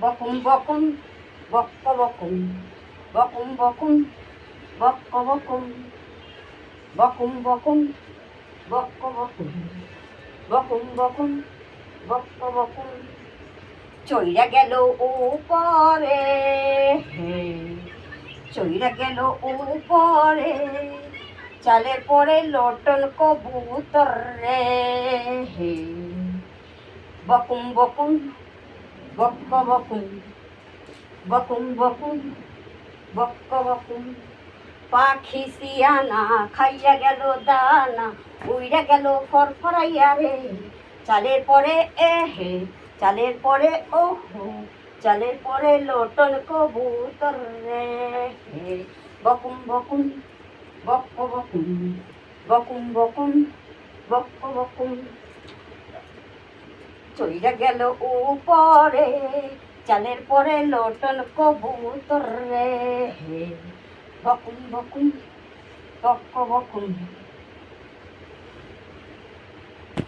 বকুম বকুম, বক্ক, বকুম। বকুম বকুম, বক্ক, বকুম। বকুম বকুম, বক্ক, বকুম। বকুম বকুম, বক্ক, বকুম। চইরা গেল উপরে। চইরা গেল উপরে। চালের পরে লটন কবুতর রে। বকুম বকুম বক্ক বকুম বকুম বকুম বক্ক বকুম পাখি সিয়ানা, খাইয়া গেল দানা, উইরা গেল ফরফরাইয়া রে। চালের পরে এ হে, চালের পরে ও হো, চালের পরে লোটন কবুতর রে হে। বকুম বকুম বক্ক বকুম বকুম বকুম বক্ক বকুম চইরা গেল উপরে চালের পরে লোটল কবুতর রে। বকুন বকুম বক্ক বকুম